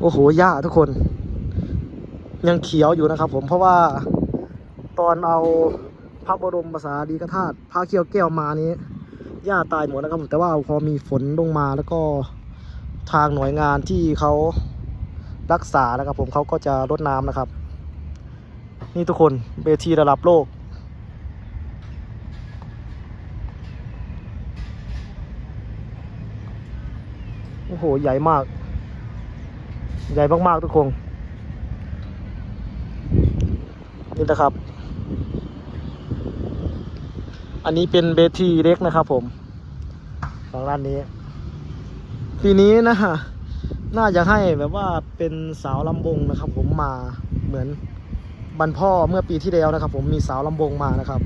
โอ้โหหญ้าทุกคน ยังเขียวอยู่นะครับ ผมเพราะว่าตอนเอาพระบรมภาษาดีกธาตุพระเขียวแก้วมานี้หญ้าตายหมดนะครับผมแต่ว่าพอมีฝนลงมาแล้วก็ทางหน่วยงานที่เขารักษานะครับ ผมเขาก็จะรดน้ำนะครับ นี่ทุกคนเวทีระดับโลกโอ้โห ใหญ่มาก ใหญ่มากๆทุกคนนี่นะครับ อันนี้เป็นเบทีเล็กนะครับ ผมฝั่งด้านนี้ ปีนี้นะฮะน่าจะให้แบบว่าเป็นสาวลำวงนะครับ ผมมาเหมือนบรรพ่อเมื่อปีที่แล้วนะครับ ผมมีสาวลำวงมานะครับ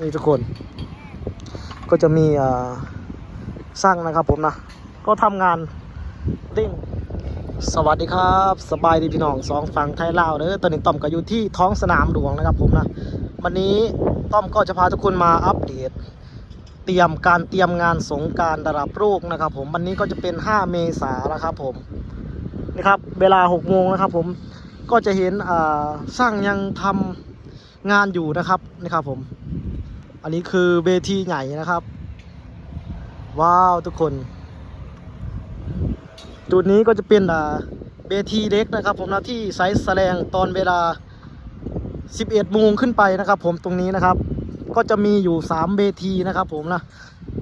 นี่ทุกคน ก็จะมีสร้างนะครับผมนะ ก็ทำงานเร่ง สวัสดีครับสบายดีพี่น้องสองฝั่งไทยลาวเด้อตอนนี้ต้อมก็อยู่ที่ท้องสนามหลวงนะครับผมนะวันนี้ต้อมก็จะพาทุกคนมาอัปเดต เตรียมการเตรียมงานสงการระดับโลกนะครับ ผมวันนี้ก็จะเป็น 5 เมษายนนะครับผมนะครับ เวลา6โมงนะครับ ผมก็จะเห็นอ่าสร้างยังทำงานอยู่นะครับนะครับผม อันนี้คือเวทีใหญ่นะครับ ว้าวทุกคน จุดนี้ก็จะเป็นเวทีเล็กนะครับ ผมนะที่ไซส์แสดงตอนเวลา 11โมงขึ้นไปนะครับ ผมตรงนี้นะครับ ก็จะมีอยู่3เวทีนะครับ ผมนะ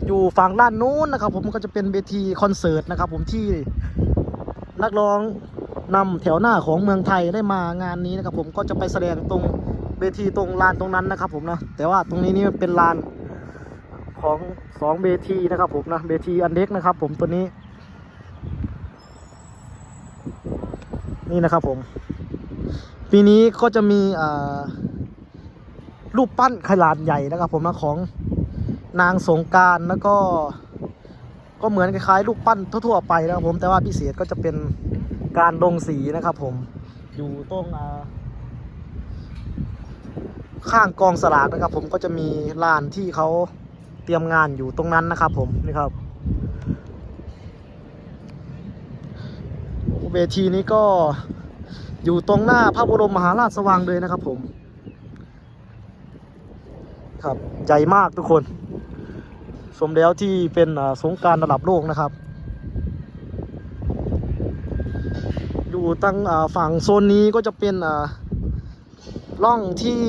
อยู่ฝั่งด้านนู้นนะครับ ผมก็จะเป็นเวทีคอนเสิร์ตนะครับ ผมที่นักร้องนำแถวหน้าของเมืองไทยได้มางานนี้นะครับ ผมก็จะไปแสดงตรงเวทีตรงลานตรงนั้นนะครับ ผมนะแต่ว่าตรงนี้นี่เป็นลานของสองเวทีนะครับ ผมนะเวทีอันเล็กนะครับ ผมตัวนี้ นี่นะครับผม ปีนี้ก็จะมีรูปปั้นขนาดใหญ่นะครับผมนะของนางสงการแล้วก็ก็เหมือนคล้ายๆรูปปั้นทั่วๆไปนะครับผมแต่ว่าพิเศษก็จะเป็นการลงสีนะครับผมอยู่ตรงข้างกองสลากนะครับผมก็จะมีลานที่เขาเตรียมงานอยู่ตรงนั้นนะครับผมนี่ครับ เวทีนี้ก็อยู่ตรงหน้าพระบรมมหาราชวังเลยนะครับผม ครับใหญ่มากทุกคน สมแล้วที่เป็นสงการระดับโลกนะครับ อยู่ตั้งฝั่งโซนนี้ก็จะเป็นอ่าร่องที่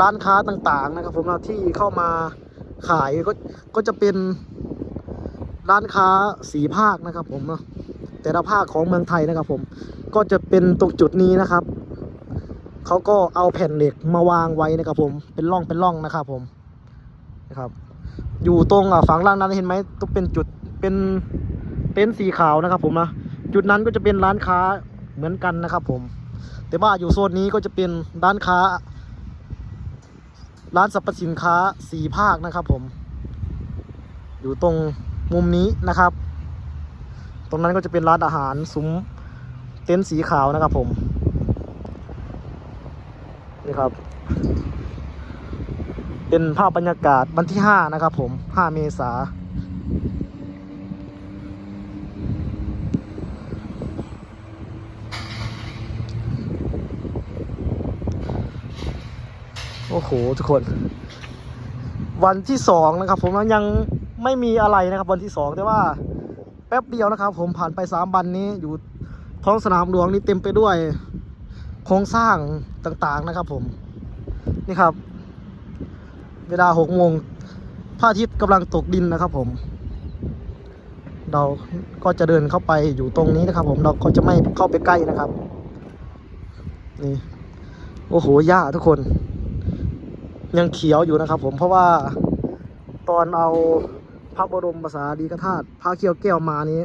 ร้านค้าต่างๆนะครับ ผมนะที่เข้ามาขายก็ก็จะเป็นร้านค้าสีภาคนะครับผมเนาะ แต่ละภาคของเมืองไทยนะครับผมก็จะเป็นตรงจุดนี้นะครับเขาก็เอาแผ่นเหล็กมาวางไว้นะครับผมเป็นร่องเป็นร่องนะครับผมนะครับ อยู่ตรงอะฝั่งล่างนั้นเห็นไหมต้องเป็นจุดเป็นเต็นท์สีขาวนะครับผมนะจุดนั้นก็จะเป็นร้านค้าเหมือนกันนะครับผม แต่ว่าอยู่โซนนี้ก็จะเป็นร้านค้า ร้านสรรพสินค้าสีภาคนะครับผม อยู่ตรงมุมนี้นะครับ ตรงนั้นก็จะเป็นร้านอาหารซุ้มเต็นท์สีขาวนะครับผม นี่ครับ เป็นภาพบรรยากาศวันที่ห้านะครับผมห้าเมษาโอ้โห ทุกคน วันที่สองนะครับผมยังไม่มีอะไรนะครับ วันที่สองแต่ว่า แป๊บเดียวนะครับ ผมผ่านไปสามวันนี้อยู่ท้องสนามหลวงนี่เต็มไปด้วย โครงสร้างต่างๆนะครับ ผมนี่ครับ เวลาหกโมงพระอาทิตย์กำลังตกดินนะครับ ผม เราก็จะเดินเข้าไปอยู่ตรงนี้นะครับ ผมเราก็จะไม่เข้าไปใกล้นะครับนี่โอ้โหหญ้าทุกคน ยังเขียวอยู่นะครับ ผมเพราะว่าตอนเอา พระบรมภาษาดีกธาตุพระเขียวแก้วมานี้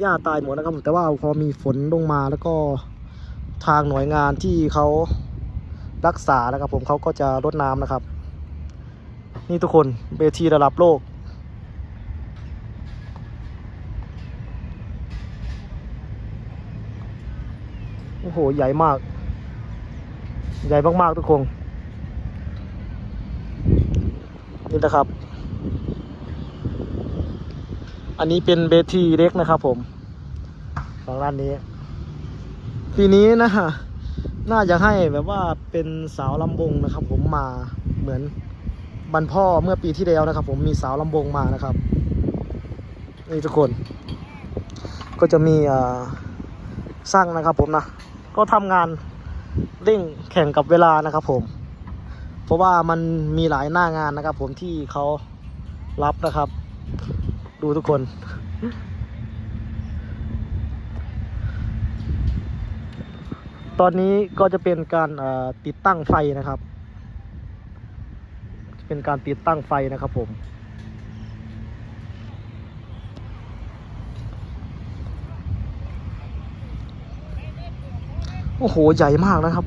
หญ้าตายหมดนะครับผมแต่ว่าพอมีฝนลงมาแล้วก็ทางหน่วยงานที่เขารักษานะครับ ผมเขาก็จะรดน้ำนะครับ นี่ทุกคนเวทีระดับโลก โอ้โห ใหญ่มาก ใหญ่มากๆทุกคนนี่นะครับ อันนี้เป็นเวทีเล็กนะครับผมของร้านนี้ ปีนี้นะฮะน่าจะให้แบบว่าเป็นสาวลำวงนะครับ ผมมาเหมือนบรรพ่อเมื่อปีที่แล้วนะครับ ผมมีสาวลำวงมานะครับนี่ทุกคน ก็จะมีอ่าสร้างนะครับ ผมนะก็ทำงานเร่งแข่งกับเวลานะครับ ผม เพราะว่ามันมีหลายหน้างานนะครับ ผมที่เขารับนะครับ ดูทุกคน ตอนนี้ก็จะเป็นการติดตั้งไฟนะครับ เป็นการติดตั้งไฟนะครับผมโอ้โห ใหญ่มากนะครับ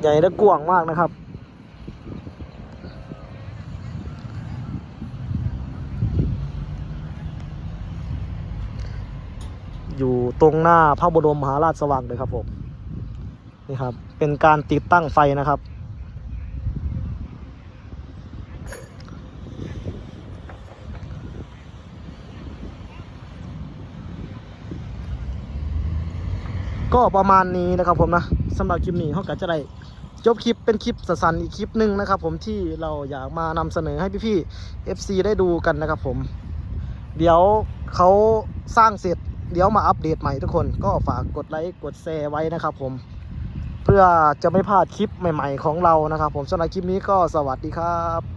ใหญ่และกว้างมากนะครับ อยู่ ตรงหน้าพระบรมมหาราชวังเลยครับผมนี่ครับ เป็นการติดตั้งไฟนะครับ ก็ประมาณนี้นะครับผมนะสำหรับคลิปนี้เขาก็จะได้จบคลิปเป็นคลิปสั้นๆอีกคลิปหนึ่งนะครับ ผมที่เราอยากมานำเสนอให้พี่ๆ FC ได้ดูกันนะครับผม เดี๋ยวเขาสร้างเสร็จ เดี๋ยวมาอัปเดตใหม่ทุกคนก็ฝากกดไลค์กดแชร์ไว้นะครับผม เพื่อจะไม่พลาดคลิปใหม่ ๆ ของเรานะครับ ผมสำหรับคลิปนี้ก็สวัสดีครับ